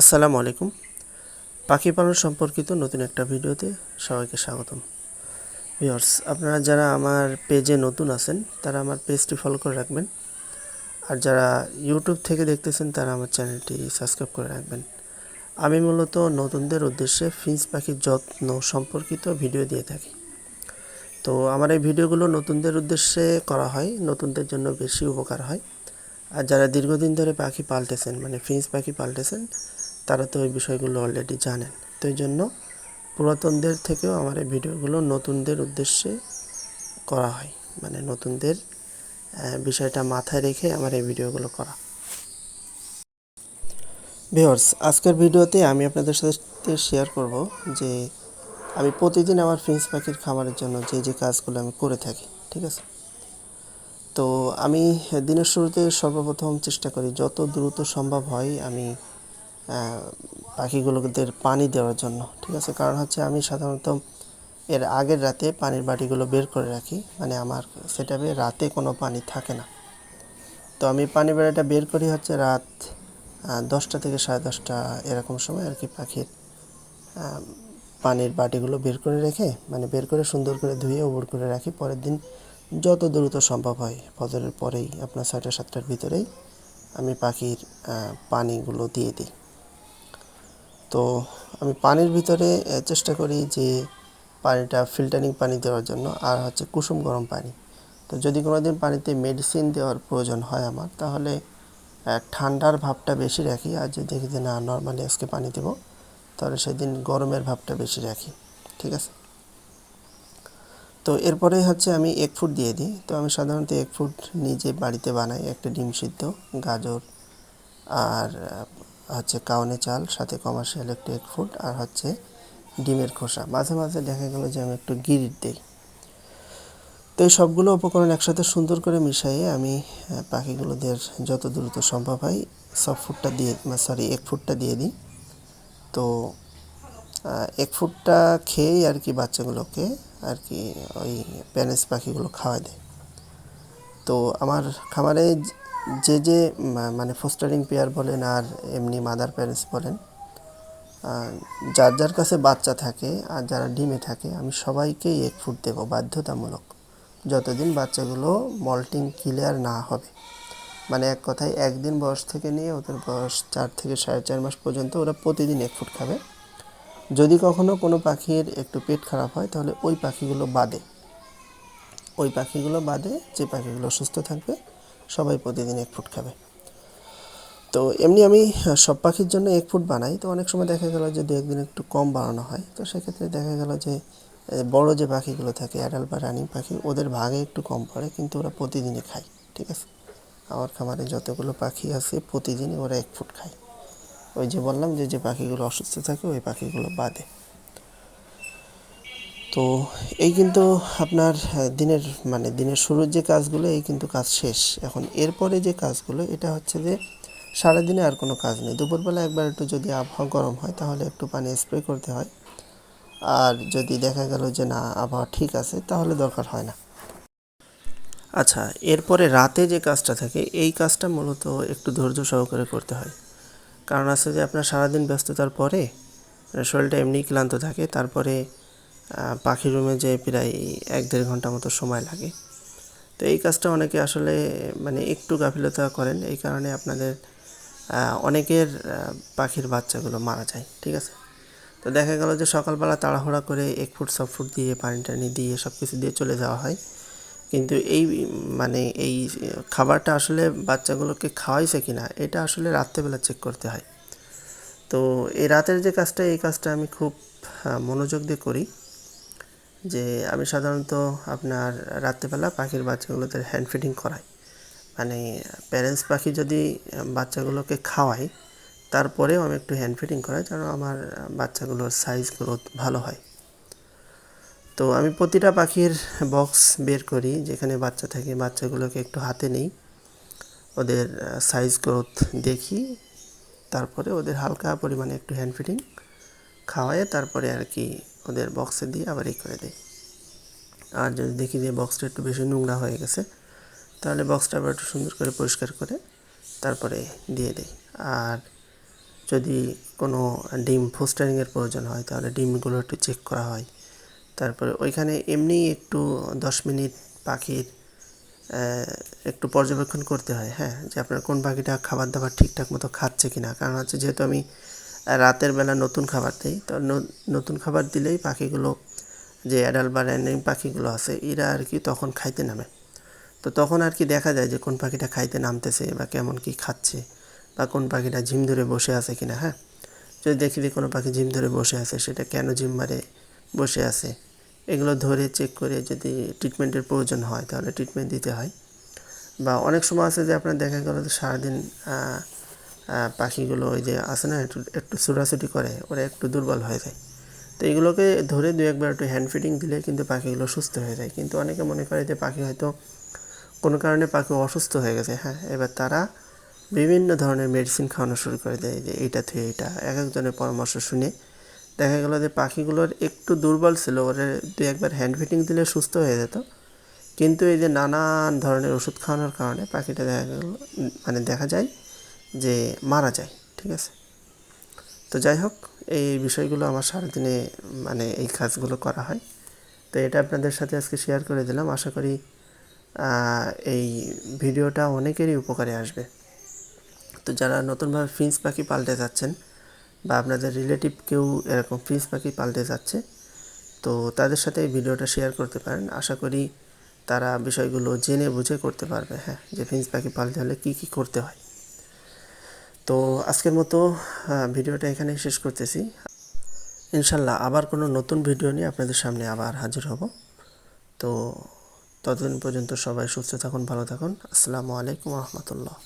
আসসালামু আলাইকুম। পাখি পালন সম্পর্কিত নতুন একটা ভিডিওতে সবাইকে স্বাগতম। ভিউয়ার্স, আপনারা যারা আমার পেজে নতুন আছেন, তারা আমার পেজটি ফলো করে রাখবেন। আর যারা ইউটিউব থেকে দেখতেছেন, তারা আমার চ্যানেলটি সাবস্ক্রাইব করে রাখবেন। আমি মূলত নতুনদের উদ্দেশ্যে ফিন্স পাখির যত্ন সম্পর্কিত ভিডিও দিয়ে থাকি। তো আমার এই ভিডিওগুলো নতুনদের উদ্দেশ্যে করা হয়, নতুনদের জন্য বেশি উপকার হয়। আর যারা দীর্ঘদিন ধরে পাখি পাল্টেছেন মানে ফিন্স পাখি পাল্টেছেন তারা তো ওই বিষয়গুলো অলরেডি জানেন। তো এই জন্য পুরাতনদের থেকেও আমার এই ভিডিওগুলো নতুনদের উদ্দেশ্যে করা হয়। মানে নতুনদের বিষয়টা মাথায় রেখে আমার এই ভিডিওগুলো করা। ভিওর্স আজকের ভিডিওতে আমি আপনাদের সাথে শেয়ার করব যে আমি প্রতিদিন আমার ফিন্স পাখির খামারের জন্য যে যে কাজগুলো আমি করে থাকি, ঠিক আছে? তো আমি দিনের শুরুতে সর্বপ্রথম চেষ্টা করি, যত দ্রুত সম্ভব হয় আমি পাখিগুলোদের পানি দেওয়ার জন্য, ঠিক আছে? কারণ হচ্ছে আমি সাধারণত এর আগের রাতে পানির বাটিগুলো বের করে রাখি মানে আমার সেটাপে রাতে কোনো পানি থাকে না। তো আমি পানি বাটিটা বের করি হচ্ছে রাত দশটা থেকে সাড়ে দশটা এরকম সময় আর কি পাখির পানির বাটিগুলো বের করে রেখে মানে বের করে সুন্দর করে ধুয়ে ওবর করে রাখি। পরের দিন যত দ্রুত সম্ভব হয়, ফজরের পরেই, আপনার ছয়টা, সাতটার ভিতরেই আমি পাখির পানিগুলো দিয়ে দিই। তো আমি পানির ভিতরে চেষ্টা করি যে পানিটা ফিল্টারিং পানি দেওয়ার জন্য, আর হচ্ছে কুসুম গরম পানি। তো যদি কোনো দিন পানিতে মেডিসিন দেওয়ার প্রয়োজন হয় আমার, তাহলে ঠান্ডার ভাবটা বেশি রাখি, আর যদি দেখি যে না নর্মালি আজকে পানি দেবো, তাহলে সেদিন গরমের ভাবটা বেশি রাখি, ঠিক আছে? তো এরপরে হচ্ছে আমি এক ফুট দিয়ে দিই। তো আমি সাধারণত এক ফুট নিজে বাড়িতে বানাই, একটা ডিম সিদ্ধ, গাজর, আর হচ্ছে কাউনে চাল, সাথে কমার্শিয়াল একটু এক ফুট আর হচ্ছে ডিমের খোসা। মাঝে মাঝে দেখা গেল যে আমি একটু গিরিট দিই। তো এই সবগুলো উপকরণ একসাথে সুন্দর করে মিশাইয়ে আমি পাখিগুলোদের যত দ্রুত সম্ভব হয় সব ফুটটা দিয়ে সরি এক ফুটটা দিয়ে দিই। তো এক ফুটটা খেয়েই আর কি বাচ্চাগুলোকে আর কি ওই প্যানেস পাখিগুলো খাওয়া দেয়। তো আমার খামারে যে যে মানে ফোস্টারিং পেয়ার বলেন আর এমনি মাদার প্যারেন্টস বলেন যার যার কাছে বাচ্চা থাকে আর যারা ডিমে থাকে, আমি সবাইকেই এক ফুট দেবো বাধ্যতামূলক। যতদিন বাচ্চাগুলো মল্টিং ক্লিয়ার না হবে। মানে এক কথায় একদিন বয়স থেকে নিয়ে ওদের বয়স চার থেকে সাড়ে চার মাস পর্যন্ত ওরা প্রতিদিন এক ফুট খাবে। যদি কখনো কোনো পাখির একটু পেট খারাপ হয়, তাহলে ওই পাখিগুলো বাদে। ওই পাখিগুলো বাদে যে পাখিগুলো সুস্থ থাকবে, সবাই প্রতিদিন এক ফুট খাবে। তো এমনি আমি সব পাখির জন্য এক ফুট বানাই। তো অনেক সময় দেখা গেল যে দু একদিন একটু কম বানানো হয়। তো সেক্ষেত্রে দেখা গেল যে বড় যে পাখিগুলো থাকে অ্যাডাল বা রানিং পাখি, ওদের ভাগে একটু কম পড়ে, কিন্তু ওরা প্রতিদিনই খায়, ঠিক আছে? আমার খামারে যতগুলো পাখি আছে, প্রতিদিনই ওরা এক ফুট খায়। ওই যে বললাম যে যে পাখিগুলো অসুস্থ থাকে, ওই পাখিগুলো বাদে। তো এই কিন্তু আপনার দিনের মানে দিনের শুরুর যে কাজগুলো, এই কিন্তু কাজ শেষ। এখন এরপরে যে কাজগুলো, এটা হচ্ছে যে সারাদিনে আর কোনো কাজ নেই। দুপুরবেলা একবার একটু যদি আবহাওয়া গরম হয়, তাহলে একটু পানি স্প্রে করতে হয়। আর যদি দেখা গেল যে না, আবহাওয়া ঠিক আছে, তাহলে দরকার হয় না। আচ্ছা এরপরে রাতে যে কাজটা থাকে, এই কাজটা মূলত একটু ধৈর্য সহকারে করতে হয়। কারণ আছে যে আপনার সারাদিন ব্যস্ততার পরে, শরীরটা এমনি ক্লান্ত থাকে, তারপরে পাখির রুমে যে প্রায় এক দেড় ঘণ্টা মতো সময় লাগে। তো এই কাজটা অনেকে আসলে মানে একটু গাফিলতা করেন, এই কারণে আপনাদের অনেকের পাখির বাচ্চাগুলো মারা যায়, ঠিক আছে? তো দেখা গেল যে সকালবেলা তাড়াহুড়া করে এক ফুট, সব ফুট দিয়ে পানি টানি দিয়ে সব কিছু দিয়ে চলে যাওয়া হয়। কিন্তু এই মানে এই খাবারটা আসলে বাচ্চাগুলোকে খাওয়াইছে কি না এটা আসলে রাত্রেবেলা চেক করতে হয়। তো এই রাতের যে কাজটা, এই কাজটা আমি খুব মনোযোগ দিয়ে করি। যে আমি সাধারণত আপনার রাত্রেবেলা পাখির বাচ্চাগুলোদের হ্যান্ড ফিডিং করাই। মানে প্যারেন্টস পাখি যদি বাচ্চাগুলোকে খাওয়াই, তারপরেও আমি একটু হ্যান্ড ফিডিং করাই, যেন আমার বাচ্চাগুলোর সাইজ গ্রোথ ভালো হয়। তো আমি প্রতিটা পাখির বক্স বের করি, যেখানে বাচ্চা থাকে, বাচ্চাগুলোকে একটু হাতে নেই। ওদের সাইজ গ্রোথ দেখি, তারপরে ওদের হালকা পরিমাণে একটু হ্যান্ড ফিডিং খাওয়ায় তারপরে আর কি ওদের বক্সে দিয়ে আবার এই করে দিই। আর যদি দেখি যে বক্সটা একটু বেশি নোংরা হয়ে গেছে, তাহলে বক্সটা আবার একটু সুন্দর করে পরিষ্কার করে তারপরে দিয়ে দেই। আর যদি কোনো ডিম ফোস্টারিংয়ের প্রয়োজন হয়, তাহলে ডিমগুলো একটু চেক করা হয়। তারপরে ওইখানে এমনিই একটু দশ মিনিট পাখির একটু পর্যবেক্ষণ করতে হয় হ্যাঁ? যে আপনার কোন পাখিটা খাবার দাবার ঠিকঠাক মতো খাচ্ছে কিনা? কারণ হচ্ছে যেহেতু আমি রাতের বেলা নতুন খাবার দিই। তো নতুন খাবার দিলেই পাখিগুলো যে অ্যাডাল্ট বা রানিং পাখিগুলো আছে, এরা আর কি তখন খাইতে নামে। তো তখন আর কি দেখা যায় যে কোন পাখিটা খাইতে নামতেছে বা কেমন কি খাচ্ছে বা কোন পাখিটা ঝিম ধরে বসে আছে কিনা হ্যাঁ? যদি দেখি যে কোনো পাখি ঝিম ধরে বসে আছে, সেটা কেন ঝিম মারে বসে আছে? এগুলো ধরে চেক করে যদি ট্রিটমেন্টের প্রয়োজন হয়, তাহলে ট্রিটমেন্ট দিতে হয়। বা অনেক সময় আছে যে আপনার দেখা গেল যে সারাদিন পাখিগুলো ওই যে আছে না, একটু একটু ছুটাছুটি করে, ওরা একটু দুর্বল হয়ে যায়। তো এগুলোকে ধরে দু একবার একটু হ্যান্ড ফিডিং দিলে কিন্তু পাখিগুলো সুস্থ হয়ে যায়। কিন্তু অনেকে মনে করে যে পাখি হয়তো কোনো কারণে পাখি অসুস্থ হয়ে গেছে। হ্যাঁ এবার তারা বিভিন্ন ধরনের মেডিসিন খাওয়ানো শুরু করে দেয়, যে এইটা থেকে এইটা। এক একজনের পরামর্শ শুনে দেখা গেল যে পাখিগুলোর একটু দুর্বল ছিল, ওরা দু একবার হ্যান্ড ফিটিং দিলে সুস্থ হয়ে যেত। কিন্তু এই যে নানান ধরনের ওষুধ খাওয়ানোর কারণে পাখিটা দেখা গেল মানে দেখা যায় যে মারা যায়, ঠিক আছে? তো যাই হোক, এই বিষয়গুলো আমার সারাদিনে মানে এই কাজগুলো করা হয়। তো এটা আপনাদের সাথে আজকে শেয়ার করে দিলাম। আশা করি এই ভিডিওটা অনেকেরই উপকারে আসবে। তো যারা নতুনভাবে ফিন্স পাখি পাল্টে যাচ্ছেন বা আপনাদের রিলেটিভ কেউ এরকম ফিন্স পাখি পাল্টে যাচ্ছে, তো তাদের সাথে এই ভিডিওটা শেয়ার করতে পারেন। আশা করি, তারা বিষয়গুলো জেনে বুঝে করতে পারবে হ্যাঁ যে ফিন্স পাখি পালতে হলে কী কী করতে হয়। তো আজকের মতো ভিডিওটা এখানে শেষ করতেছি। ইনশাল্লাহ আবার কোনো নতুন ভিডিও নিয়ে আপনাদের সামনে আবার হাজির হব। তো ততদিন পর্যন্ত সবাই সুস্থ থাকুন, ভালো থাকুন। আসসালামু আলাইকুম রহমতুল্লাহ।